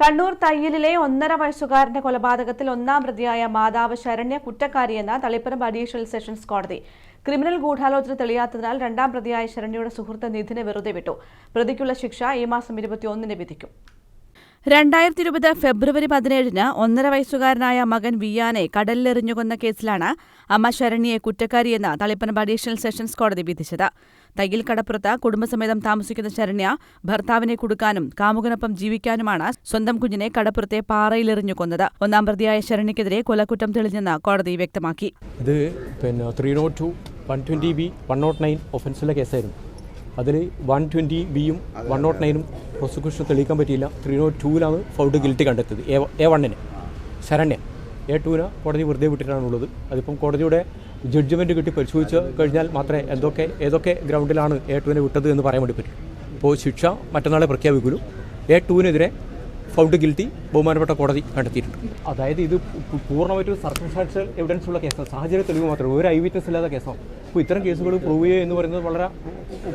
കണ്ണൂർ തയ്യലിലെ ഒന്നര വയസ്സുകാരന്റെ കൊലപാതകത്തിൽ ഒന്നാം പ്രതിയായ മാതാവ് ശരണ്യ കുറ്റക്കാരിയെന്ന തളിപ്പറമ്പ് അഡീഷണൽ സെഷൻസ് കോടതി. ക്രിമിനൽ ഗൂഢാലോചന തെളിയാത്തതിനാൽ രണ്ടാം പ്രതിയായ ശരണ്യയുടെ സുഹൃത്ത് നിധിനെ വെറുതെ വിട്ടു. പ്രതിക്കുള്ള ശിക്ഷ ഈ മാസം ഇരുപത്തിയൊന്നിന് വിധിക്കും. രണ്ടായിരത്തി ഇരുപത് ഫെബ്രുവരി പതിനേഴിന് ഒന്നര വയസ്സുകാരനായ മകൻ വിയാനെ കടലിലെറിഞ്ഞുകൊന്ന കേസിലാണ് അമ്മ ശരണ്യെ കുറ്റക്കാരിയെന്ന് തളിപ്പനമ്പ അഡീഷണൽ സെഷൻസ് കോടതി വിധിച്ചത്. തയ്യിൽ കടപ്പുറത്ത് കുടുംബസമേതം താമസിക്കുന്ന ശരണ്യ ഭർത്താവിനെ കൊടുക്കാനും കാമുകനൊപ്പം ജീവിക്കാനുമാണ് സ്വന്തം കുഞ്ഞിനെ കടപ്പുറത്തെ പാറയിലെറിഞ്ഞു കൊന്നത് ഒന്നാം പ്രതിയായ ശരണ്യക്കെതിരെ കൊലക്കുറ്റം തെളിഞ്ഞെന്ന് കോടതി വ്യക്തമാക്കി. ഇത് പിന്നെ three nought two one twenty B one nought ഒഫൻസിലെ കേസായിരുന്നു. അതിൽ വൺ ട്വന്റി ബിയും വൺ നോട്ട് നയനും പ്രോസിക്യൂഷൻ തെളിയിക്കാൻ പറ്റിയില്ല. ത്രീ നോട്ട് ടൂവിലാണ് ഫൗണ്ട് ഗിൽറ്റി കണ്ടെത്തിയത്. എ എ വണ്ണിന് ശരണ്യ എ ടൂവിന് കോടതി വെറുതെ വിട്ടിട്ടാണുള്ളത്. അതിപ്പം കോടതിയുടെ ജഡ്ജ്മെന്റ് കിട്ടി പരിശോധിച്ച് കഴിഞ്ഞാൽ മാത്രമേ എന്തൊക്കെ ഏതൊക്കെ ഗ്രൗണ്ടിലാണ് എ ടുവിനെ വിട്ടത് എന്ന് പറയാൻ വേണ്ടി പറ്റും. അപ്പോൾ ശിക്ഷ മറ്റന്നാളെ പ്രഖ്യാപിക്കുള്ളൂ. എ ടുവിനെതിരെ ഫൗണ്ട് ഗിൽറ്റി ബഹുമാനപ്പെട്ട കോടതി കണ്ടെത്തിയിട്ടുണ്ട്. അതായത് ഇത് പൂർണമായിട്ട് സർക്കംസ്റ്റാൻഷ്യൽ എവിഡൻസ് ഉള്ള കേസാണ് സാഹചര്യ തെളിവ് മാത്രമേ ഒരു ഐ വിറ്റ്നസ് ഇല്ലാത്ത കേസാണ് അപ്പോൾ ഇത്തരം കേസുകൾ പ്രൂവ് ചെയ്യുക എന്ന് പറയുന്നത് വളരെ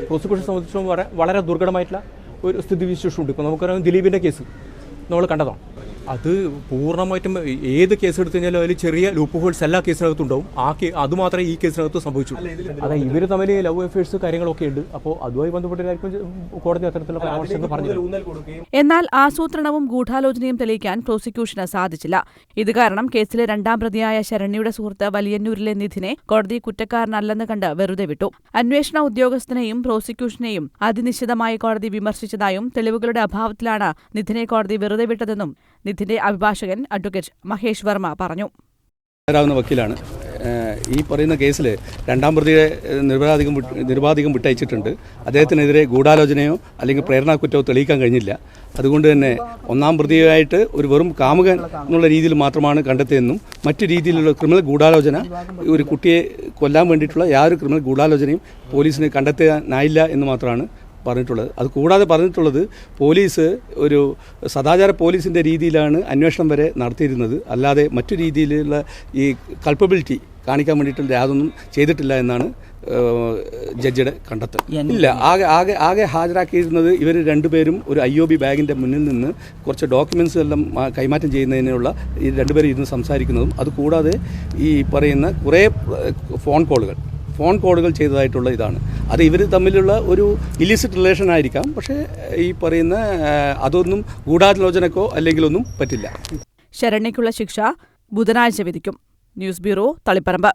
പ്രോസിക്യൂഷൻ സംബന്ധിച്ചും വളരെ ദുർഘടമായിട്ടുള്ള ഒരു സ്ഥിതിവിശേഷമുണ്ട് ഇപ്പോൾ നമുക്കറിയാം ദിലീപിന്റെ കേസ്. നമ്മൾ കണ്ടതാണ്. അത് പൂർണമായിട്ടും ഏത് കേസ് എടുത്തു കഴിഞ്ഞാലും അതിൽ ചെറിയ ലൂപ്പ് ഹോൾസ് എല്ലാ കേസിനകത്തും ഉണ്ടാവും. ആ കേ അത് മാത്രമേ ഈ കേസിനകത്ത് സംഭവിച്ചു അതെ ഇവർ തമ്മിൽ ലവ് അഫയേഴ്സ് കാര്യങ്ങളൊക്കെ ഉണ്ട്. അപ്പോൾ അതുമായി ബന്ധപ്പെട്ടായിരിക്കും കോടതി അത്തരത്തിലുള്ള പരാമർശങ്ങൾ പറഞ്ഞു എന്നാൽ ആസൂത്രണവും ഗൂഢാലോചനയും തെളിയിക്കാൻ പ്രോസിക്യൂഷന് സാധിച്ചില്ല. ഇത് കാരണം കേസിലെ രണ്ടാം പ്രതിയായ ശരണ്യയുടെ സുഹൃത്ത് വലിയന്നൂരിലെ നിധിനെ കോടതി കുറ്റക്കാരനല്ലെന്ന് കണ്ട് വെറുതെ വിട്ടു. അന്വേഷണ ഉദ്യോഗസ്ഥനെയും പ്രോസിക്യൂഷനെയും അതിനിശ്ചിതമായി കോടതി വിമർശിച്ചതായും തെളിവുകളുടെ അഭാവത്തിലാണ് നിധിനെ കോടതി വെറുതെ വിട്ടതെന്നും നിധിന്റെ അഭിഭാഷകൻ അഡ്വക്കേറ്റ് മഹേഷ് വർമ്മ പറഞ്ഞു. വക്കീലാണ്. ഈ പറയുന്ന കേസിൽ രണ്ടാം പ്രതിയെ നിരപരാധികം വിട്ട് നിരുപാധികം വിട്ടയച്ചിട്ടുണ്ട്. അദ്ദേഹത്തിനെതിരെ ഗൂഢാലോചനയോ അല്ലെങ്കിൽ പ്രേരണാക്കുറ്റമോ തെളിയിക്കാൻ കഴിഞ്ഞില്ല. അതുകൊണ്ട് തന്നെ ഒന്നാം പ്രതിയായിട്ട് ഒരു വെറും കാമുകൻ എന്നുള്ള രീതിയിൽ മാത്രമാണ് കണ്ടെത്തിയതെന്നും മറ്റു രീതിയിലുള്ള ക്രിമിനൽ ഗൂഢാലോചന ഒരു കുട്ടിയെ കൊല്ലാൻ വേണ്ടിയിട്ടുള്ള യാതൊരു ക്രിമിനൽ ഗൂഢാലോചനയും പോലീസിന് കണ്ടെത്താനായില്ല എന്ന് മാത്രമാണ് പറഞ്ഞിട്ടുള്ളത്. അത് കൂടാതെ പറഞ്ഞിട്ടുള്ളത് പോലീസ് ഒരു സദാചാര പോലീസിന്റെ രീതിയിലാണ് അന്വേഷണം വരെ നടത്തിയിരുന്നത്. അല്ലാതെ മറ്റു രീതിയിലുള്ള ഈ കൾപ്പബിലിറ്റി കാണിക്കാൻ വേണ്ടിയിട്ടുള്ള യാതൊന്നും ചെയ്തിട്ടില്ല എന്നാണ് ജഡ്ജിയുടെ കണ്ടെത്തൽ. ഇല്ല ആകെ ആകെ ആകെ ഹാജരാക്കിയിരുന്നത് ഇവർ രണ്ടുപേരും ഒരു ഐ ഒ ബി ബാഗിന്റെ മുന്നിൽ നിന്ന് കുറച്ച് ഡോക്യുമെന്റ്സ് എല്ലാം കൈമാറ്റം ചെയ്യുന്നതിനുള്ള ഈ രണ്ടുപേരും ഇരുന്ന് സംസാരിക്കുന്നതും അതുകൂടാതെ ഈ പറയുന്ന കുറേ ഫോൺ കോളുകൾ ഫോൺ കോളുകൾ ചെയ്തതായിട്ടുള്ള ഇതാണ്. അത് ഇവർ തമ്മിലുള്ള ഒരു ഇലിസിറ്റ് റിലേഷൻ ആയിരിക്കാം പക്ഷേ ഈ പറയുന്ന അതൊന്നും ഗൂഢാലോചനക്കോ അല്ലെങ്കിൽ ഒന്നും പറ്റില്ല. ശരണ്യക്കുള്ള ശിക്ഷ ബുധനാഴ്ച വിധിക്കും. News bureau Taliparamba.